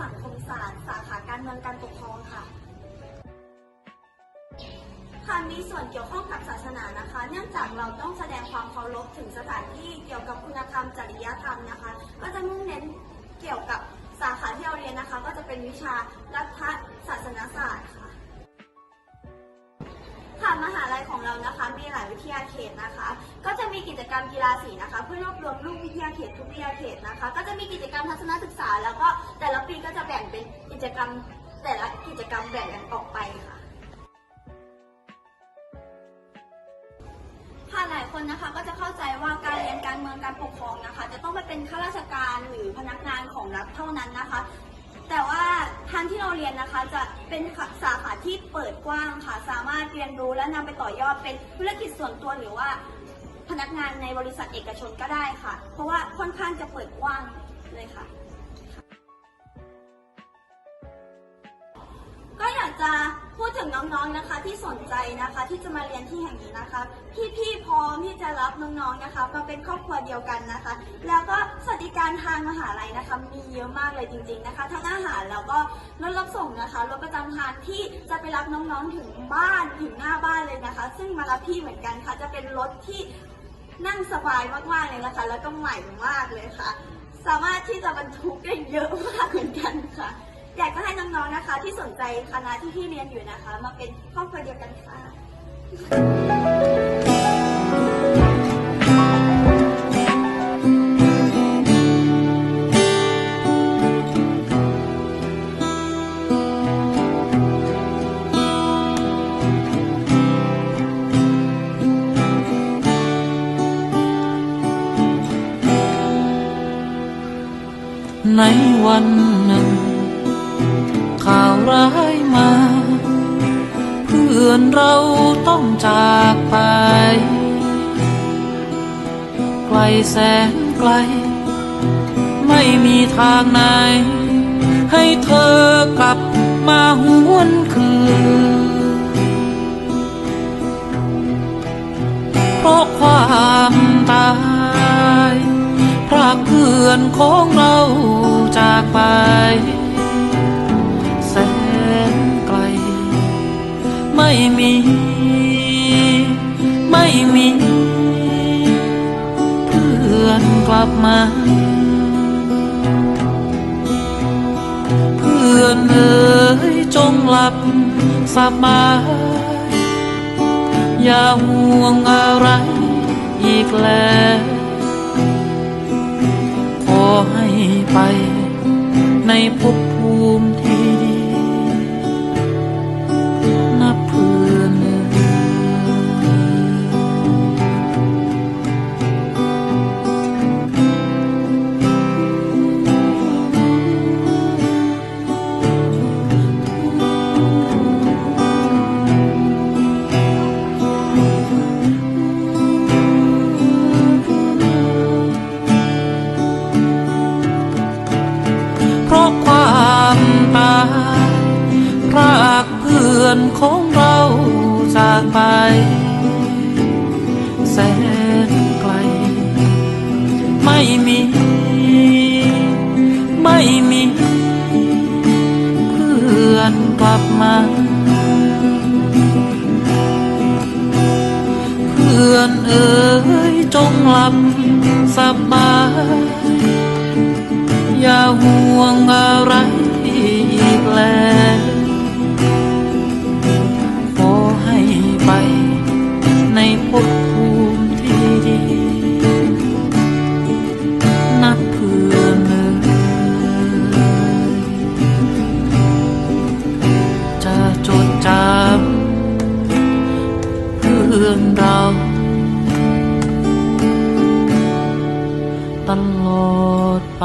สังคมศาสตร์ สาขาการเมืองการปกครองค่ะค่ะมีส่วนเกี่ยวข้องกับศาสนานะคะ เนื่องจากเราต้องแสดงความเคารพถึงสถานที่เกี่ยวกับคุณธรรมจริยธรรมนะคะ ก็จะมุ่งเน้นเกี่ยวกับสาขาที่เราเรียนนะคะ ก็จะเป็นวิชารัฐศาสนศาสตร์ เรานะคะ มีหลายวิทยาเขตนะคะ ก็จะมีกิจกรรมกีฬาสีนะคะ เพื่อรวบรวมลูกวิทยาเขตทุกวิทยาเขตนะคะ ก็จะมีกิจกรรมทัศนศึกษา แล้วก็แต่ละปีก็จะแบ่งเป็นกิจกรรมแต่ละกิจกรรมแบ่งกันออกไปค่ะค่ะหลายคนนะคะก็จะเข้าใจว่าการเรียนการเมืองการปกครองนะคะ จะต้องไปเป็นข้าราชการหรือพนักงานของรัฐเท่านั้นนะคะ แต่ว่าทางที่เราเรียนนะคะจะเป็นสาขาที่เปิดกว้างค่ะ สามารถเรียนรู้และนำไปต่อยอดเป็นธุรกิจส่วนตัวหรือว่า พนักงานในบริษัทเอกชนก็ได้ค่ะ เพราะว่าค่อนข้างจะเปิดกว้างเลยค่ะ ก็อยากจะพูดถึงน้องๆนะคะที่สนใจนะคะ ที่จะมาเรียนที่แห่งนี้นะคะพี่ๆพร้อมที่จะ น้องๆนะคะ มาเป็นครอบครัวเดียวกันนะคะ แล้วก็สวัสดิการทางมหาลัยนะคะ มีเยอะมากเลยจริง ๆนะคะ ทั้งอาหารแล้วก็รถรับส่งนะคะรถประจำทางที่จะไปรับน้องๆถึงบ้านถึงหน้าบ้านเลยนะคะ ซึ่งมารับพี่เหมือนกันค่ะ จะเป็นรถที่นั่งสบายมากๆเลยนะคะ แล้วก็ใหม่มากเลยค่ะ สามารถที่จะบรรทุกได้เยอะมากเหมือนกันค่ะอยากจะให้น้องๆนะคะ ที่สนใจคณะที่พี่เรียนอยู่นะคะ มาเป็นครอบครัวเดียวกันค่ะ ในวันหนึ่ง ข่าวร้ายมา เพื่อนเราต้องจากไป ไกลแสนไกล ไม่มีทางไหน ให้เธอกลับมาหวนคืน อนของเราจากไป แสนไกล ไม่มี ไม่มี เพื่อนกลับมา เพื่อนเอ๋ยจงหลับสบายอย่าห่วงอะไรอีกแล้ว ไป ในภพภูมิที่ อนของเราจากไป แสนไกล ไม่มี ไม่มี เพื่อนกลับมา เพื่อนเอ๋ยจงหลับสบาย อย่าห่วงอะไรอีกแล้ว ในภพภูมิที่ดี นับเพื่อนเลยจะจดจำเพื่อนเรา ตลอดไป